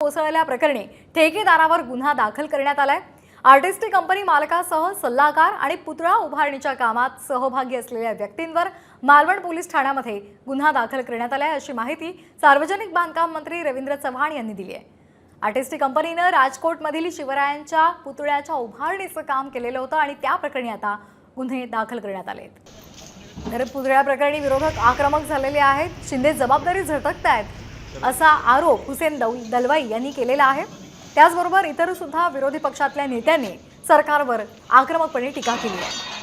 कोसळल्याप्रकरणी ठेकेदारावर गुन्हा दाखल करण्यात आलाय. आर्टिस्टिक कंपनी मालकासह सल्लागार आणि पुतळा उभारणीच्या कामात सहभागी असलेल्या व्यक्तींवर मालवण पोलीस ठाण्यामध्ये गुन्हा दाखल करण्यात आलाय अशी माहिती सार्वजनिक बांधकाम मंत्री रवींद्र चव्हाण यांनी दिली आहे. आर्टिस्टिक कंपनीनं राजकोटमधील शिवरायांच्या पुतळ्याच्या उभारणीचं काम केलेलं होतं आणि त्या प्रकरणी आता गुन्हे दाखल करण्यात आले आहेत तर पुतळ्या प्रकरणी विरोधक आक्रमक झालेले आहेत. शिंदे जबाबदारी झटकतायत असा आरोप हुसेन दौ दलवाई यांनी केलेला आहे. त्याचबरोबर इतर सुद्धा विरोधी पक्षातल्या नेत्यांनी सरकारवर आक्रमकपणे टीका केली आहे.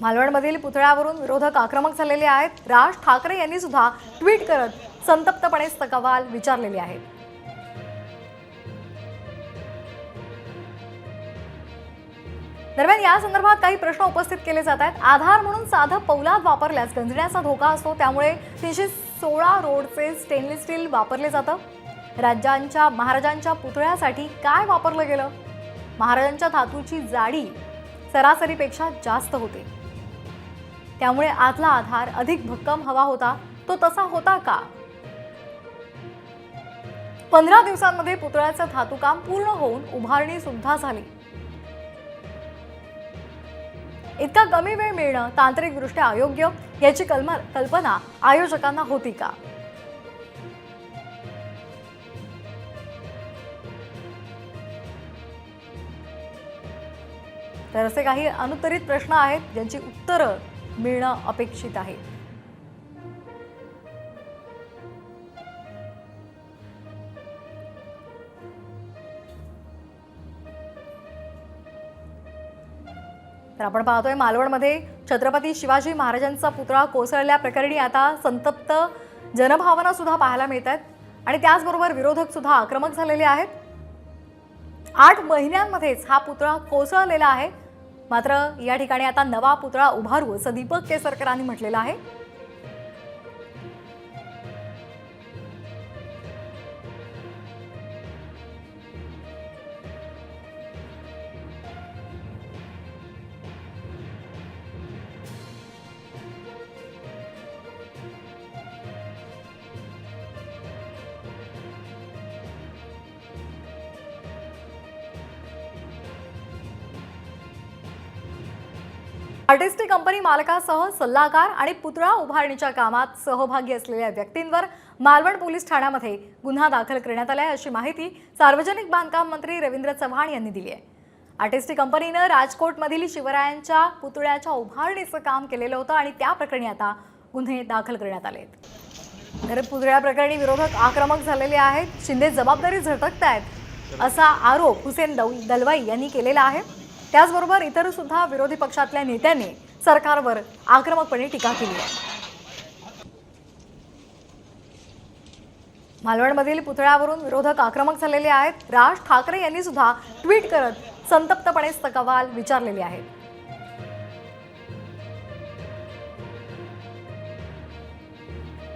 मालवणमधील पुतळ्यावरून विरोधक आक्रमक झालेले आहेत. राज ठाकरे यांनी सुद्धा ट्विट करत संतप्तपणे सवाल विचारलेले आहेत. दरम्यान या संदर्भात काही प्रश्न उपस्थित केले जात आहेत. आधार म्हणून साधं पौलाद वापरल्यास गंजण्याचा धोका असतो. त्यामुळे तीनशे सोळा रोडचे स्टेनलेस स्टील वापरले जातं. राज्यांच्या महाराजांच्या पुतळ्यासाठी काय वापरलं गेलं? महाराजांच्या धातूची जाडी सरासरीपेक्षा जास्त होते. त्यामुळे आतला आधार अधिक भक्कम हवा होता. तो तसा होता का? पंधरा दिवसांमध्ये पुतळ्याचं धातुकाम पूर्ण होऊन उभारणी सुद्धा झाली. इतका कमी वेळ मिळणं तांत्रिकदृष्ट्या अयोग्य? याची कल्मा कल्पना आयोजकांना होती का? तर असे काही अनुत्तरित प्रश्न आहेत ज्यांची उत्तरं मिळणं अपेक्षित आहे. तर आपण पाहतोय मालवणमध्ये छत्रपती शिवाजी महाराजांचा पुतळा कोसळल्या प्रकरणी आता संतप्त जनभावना सुद्धा पाहायला मिळत आहेत. आणि त्याचबरोबर विरोधक सुद्धा आक्रमक झालेले आहेत. आठ महिन्यांमध्येच हा पुतळा कोसळलेला आहे. मात्र या ठिकाणी आता नवा पुतळा उभारू असं दीपक केसरकरांनी म्हटलेलं आहे. आर्टिस्टिक कंपनी मालकासह सल्लागार आणि पुतळा उभारणीच्या कामात सहभागी असलेल्या व्यक्तींवर मालवण पोलीस ठाण्यामध्ये गुन्हा दाखल करण्यात आला आहे अशी माहिती सार्वजनिक बांधकाम मंत्री रवींद्र चव्हाण यांनी दिली आहे. आर्टिस्टिक कंपनीनं राजकोटमधील शिवरायांच्या पुतळ्याच्या उभारणीचं काम केलेलं होतं आणि त्या प्रकरणी आता गुन्हे दाखल करण्यात आले आहेत तर पुतळ्या प्रकरणी विरोधक आक्रमक झालेले आहेत शिंदे जबाबदारी झटकतायत असा आरोप हुसेन दौ दलवाई यांनी केलेला आहे. त्याचबरोबर इतर सुद्धा विरोधी पक्षातल्या नेत्यांनी सरकारवर आक्रमकपणे टीका केली आहे. मालवणमधील पुतळ्यावरून विरोधक आक्रमक झालेले आहेत. राज ठाकरे यांनी सुद्धा ट्विट करत संतप्तपणे अहवाल विचारलेले आहेत.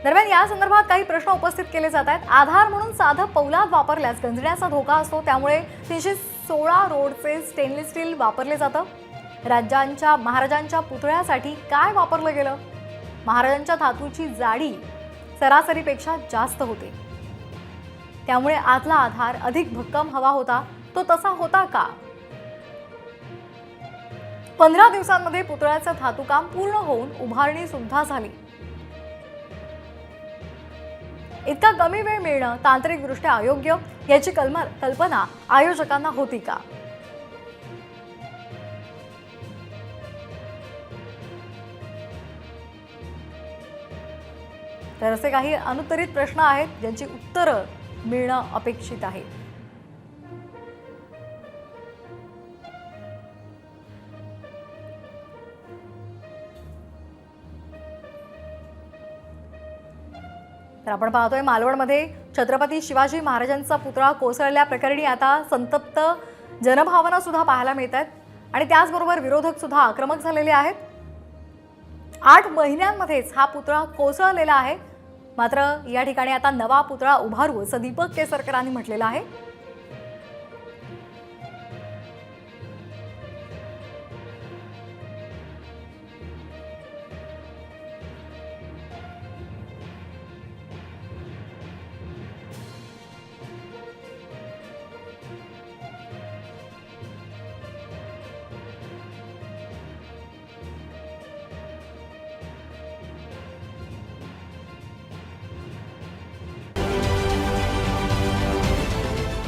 दरम्यान या संदर्भात काही प्रश्न उपस्थित केले जात आहेत. आधार म्हणून साधं पौलाद वापरल्यास गंजण्याचा धोका असतो त्यामुळे तीनशे सोळा रोडचे स्टेनलेस स्टील वापरले जातं. राज्यांच्या महाराजांच्या पुतळ्यासाठी काय वापरलं गेलं? महाराजांच्या धातूची जाडी सरासरीपेक्षा जास्त होते. त्यामुळे आतला आधार अधिक भक्कम हवा होता. तो तसा होता का? पंधरा दिवसांमध्ये पुतळ्याचं धातुकाम पूर्ण होऊन उभारणी सुद्धा झाली. इतका कमी वेळ मिळणं तांत्रिकदृष्ट्या अयोग्य याची कल्म कल्पना आयोजकांना होती का? तर असे काही अनुत्तरित प्रश्न आहेत ज्यांची उत्तरं मिळणं अपेक्षित आहे. तर आपण पाहतोय मालवणमध्ये छत्रपती शिवाजी महाराजांचा पुतळा कोसळल्या प्रकरणी आता संतप्त जनभावना सुद्धा पाहायला मिळत आहेत. आणि त्याचबरोबर विरोधक सुद्धा आक्रमक झालेले आहेत. आठ महिन्यांमध्येच हा पुतळा कोसळलेला आहे. मात्र या ठिकाणी आता नवा पुतळा उभारू असं दीपक केसरकरांनी म्हटलेलं आहे.